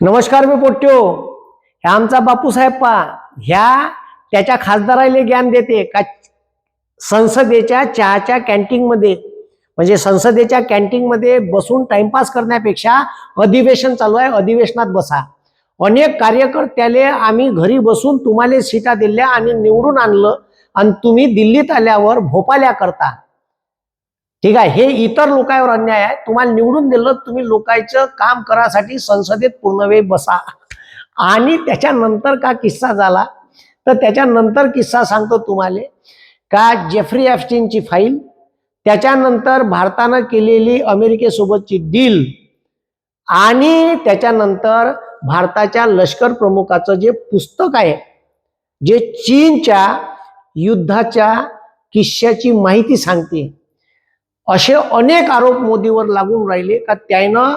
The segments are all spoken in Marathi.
नमस्कार मी पोट्यो. ह्या आमचा बापूसाहेब पा ह्या त्याच्या खासदाराला ज्ञान देते का संसदेच्या चहाच्या कॅन्टीनमध्ये. म्हणजे संसदेच्या कॅन्टीनमध्ये बसून टाइमपास करण्यापेक्षा अधिवेशन चालू आहे अधिवेशनात बसा. अनेक कार्यकर्त्याले आम्ही घरी बसून तुम्हाला सीटा दिल्या आणि निवडून आणलं आणि तुम्ही दिल्लीत आल्यावर भोपाल्या करता. ठीक आहे? हे इतर लोकांवर अन्याय आहे. तुम्हाला निवडून दिलं तुम्ही लोकांचं काम करासाठी संसदेत पूर्ण वेळ बसा. आणि त्याच्यानंतर का किस्सा झाला? तर त्याच्यानंतर किस्सा सांगतो तुम्हाला. का जेफ्री ॲफस्टीनची फाईल त्याच्यानंतर भारतानं केलेली अमेरिकेसोबतची डील आणि त्याच्यानंतर भारताच्या लष्कर प्रमुखाचं जे पुस्तक आहे जे चीनच्या युद्धाच्या किस्स्याची माहिती सांगते. असे अनेक आरोप मोदीवर लागून राहिले का त्यानं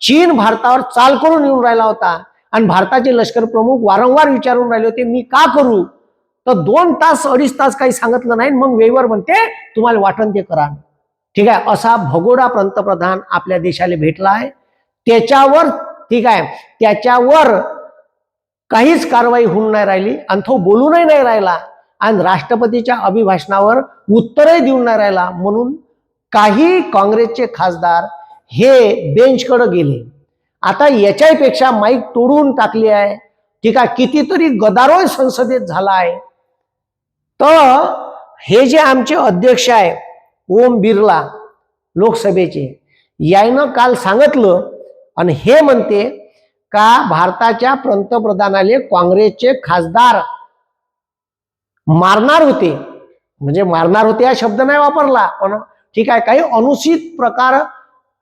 चीन भारतावर चाल करून येऊन राहिला होता. आणि भारताचे लष्कर प्रमुख वारंवार विचारून राहिले होते मी का करू? तर दोन तास अडीच तास काही सांगितलं नाही मग वेवर म्हणते तुम्हाला वाटण ते करा. ठीक आहे असा भगोडा पंतप्रधान आपल्या देशाला भेटला आहे. त्याच्यावर ठीक आहे त्याच्यावर काहीच कारवाई होऊन नाही राहिली आणि तो बोलूनही नाही राहिला. आणि राष्ट्रपतीच्या अभिभाषणावर उत्तरही देऊन नाही राहिला. म्हणून काही काँग्रेसचे खासदार हे बेंचकडं गेले. आता याच्यापेक्षा माईक तोडून टाकली आहे. ठीक आहे कितीतरी गदारोळ संसदेत झाला आहे. तर हे जे आमचे अध्यक्ष आहे ओम बिर्ला लोकसभेचे यायनं काल सांगितलं आणि हे म्हणते का भारताच्या पंतप्रधानाले काँग्रेसचे खासदार मारणार होते. म्हणजे मारणार होते हा शब्द नाही वापरला पण ठीक आहे काही अनुचित प्रकार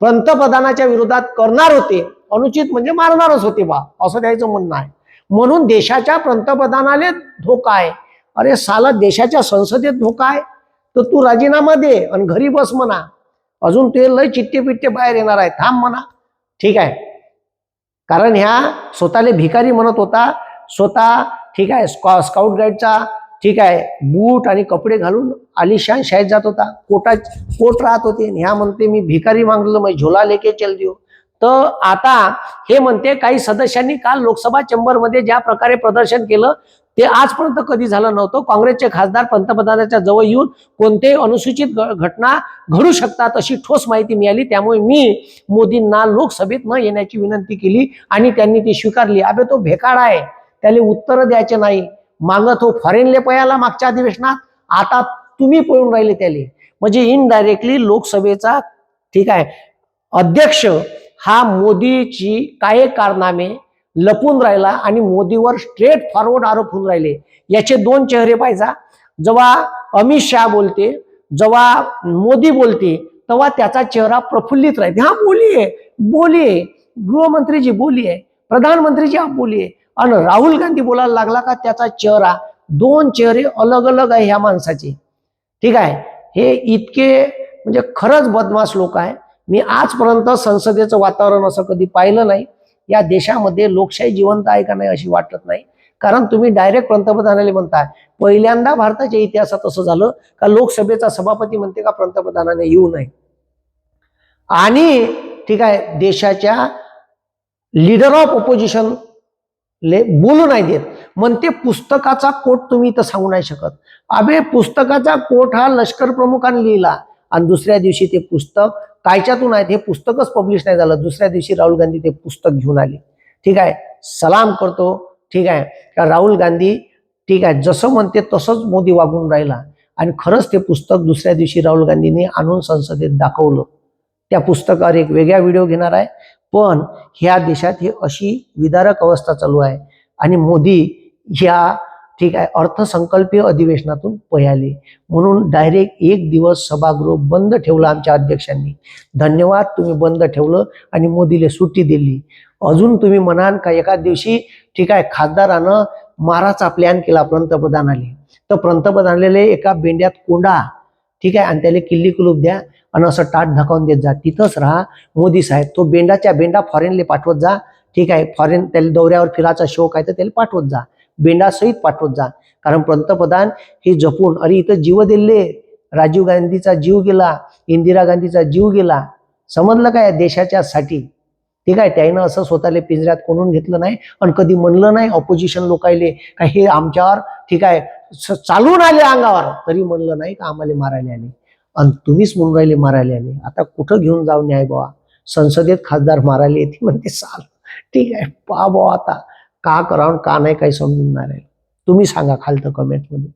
पंतप्रधानाच्या विरोधात करणार होते. अनुचित म्हणजे मारणारच होते बा असं त्याचं म्हणणं आहे. म्हणून देशाच्या पंतप्रधानाले धोका आहे. अरे साला देशाच्या संसदेत धोका आहे. तर तू राजीनामा दे आणि घरी बस म्हणा. अजून ते लय चिट्टे पिट्टे बाहेर येणार आहे. थांब म्हणा. ठीक आहे. कारण ह्या स्वतःले भिकारी म्हणत होता. स्वतः ठीक आहे स्कॉ स्काउट गाईडचा ठीक आहे. बूट आणि कपडे घालून आलिशान शाळेत जात होता. कोटा कोट राहत होते. ह्या म्हणते मी भिकारी मागलो मग झोला लेके चल देऊ. तर आता हे म्हणते काही सदस्यांनी काल लोकसभा चेंबरमध्ये ज्या प्रकारे प्रदर्शन केलं ते आजपर्यंत कधी झालं नव्हतं. काँग्रेसचे खासदार पंतप्रधानाच्या जवळ येऊन कोणतेही अनुसूचित घटना घडू शकतात अशी ठोस माहिती मिळाली. त्यामुळे मी मोदींना लोकसभेत न येण्याची विनंती केली आणि त्यांनी ती स्वीकारली. अबे तो भेकाड आहे. त्याला उत्तरं द्यायचे नाही. मागत तो फॉरेनले पयाला मागच्या अधिवेशनात. आता तुम्ही पळून राहिले त्याले. म्हणजे इनडायरेक्टली लोकसभेचा ठीक आहे. अध्यक्ष हा मोदीची काय कारनामे लपून राहिला आणि मोदीवर स्ट्रेट फॉरवर्ड आरोप होऊन राहिले. याचे दोन चेहरे पाहिजा जेव्हा अमित शहा बोलते जेव्हा मोदी बोलते तेव्हा त्याचा चेहरा प्रफुल्लित राहते हा बोलिये बोलिये. गृहमंत्रीजी बोलिये प्रधानमंत्रीजी आप आहे आणि राहुल गांधी बोलायला लागला का त्याचा चेहरा दोन चेहरे अलग अलग आहे ह्या माणसाचे. ठीक आहे? हे इतके म्हणजे खरंच बदमाश लोक आहे. मी आजपर्यंत संसदेचं वातावरण असं कधी पाहिलं नाही. या देशामध्ये लोकशाही जिवंत आहे का नाही अशी वाटत नाही. कारण तुम्ही डायरेक्ट पंतप्रधानाला म्हणताय. पहिल्यांदा भारताच्या इतिहासात असं झालं का लोकसभेचा सभापती म्हणते का पंतप्रधानाने येऊ नये. आणि ठीक आहे देशाच्या लीडर ऑफ ऑपोजिशन ले बोलू नाही देत. म्हणते पुस्तकाचा कोट तुम्ही इथं सांगू नाही शकत. अबे पुस्तकाचा कोट हा लष्कर प्रमुखाने लिहिला. आणि दुसऱ्या दिवशी ते पुस्तक कायच्यातून आहेत हे पुस्तकच पब्लिश नाही झालं. दुसऱ्या दिवशी राहुल गांधी ते पुस्तक घेऊन आले. ठीक आहे? सलाम करतो. ठीक आहे? का राहुल गांधी ठीक आहे जसं म्हणते तसंच मोदी वागून राहिला. आणि खरंच ते पुस्तक दुसऱ्या दिवशी राहुल गांधींनी आणून संसदेत दाखवलं. त्या पुस्तकावर एक वेगळा व्हिडिओ घेणार आहे. पण ह्या देशात ही अशी विदारक अवस्था चालू आहे. आणि मोदी ह्या ठीक आहे अर्थसंकल्पीय अधिवेशनातून पयाले म्हणून डायरेक्ट एक दिवस सभागृह बंद ठेवलं आमच्या अध्यक्षांनी. धन्यवाद तुम्ही बंद ठेवलं आणि मोदीला सुट्टी दिली. अजून तुम्ही म्हणाल का एका दिवशी ठीक आहे खासदारानं माराचा प्लॅन केला पंतप्रधानाने. तर पंतप्रधानाले एका बेंड्यात कोंडा ठीक आहे आणि त्याला किल्ली कुलूप द्या. आणि असं टाट धकावून देत जा. तिथंच राहा. मोदी साहेब तो बेंडाच्या बेंडा फॉरेनले पाठवत जा. ठीक आहे फॉरेन त्याला दौऱ्यावर फिरायचा शौक आहे तर त्याला पाठवत जा. बेंडासहित पाठवत जा. कारण पंतप्रधान हे जपून अरे इथं जीव दिले राजीव गांधीचा जीव गेला. इंदिरा गांधीचा जीव गेला. समजलं काय देशाच्या साठी ठीक आहे त्याईनं असं स्वतःला पिंजऱ्यात कोणून घेतलं नाही आणि कधी म्हणलं नाही ऑपोजिशन लोकायले का हे आमच्यावर ठीक आहे स- चालून आले अंगावर. तरी म्हणलं नाही का आम्हाला मारायला आले. आणि तुम्हीच म्हणून राहिले मारायला आले. आता कुठं घेऊन जाऊ न्याय बाबा संसदेत खासदार मारायला येते म्हणते साल ठीक आहे पा बाबा आता का करावं आणि का नाही काही समजून नाही राहिलं. तुम्ही सांगा खालतं कमेंटमध्ये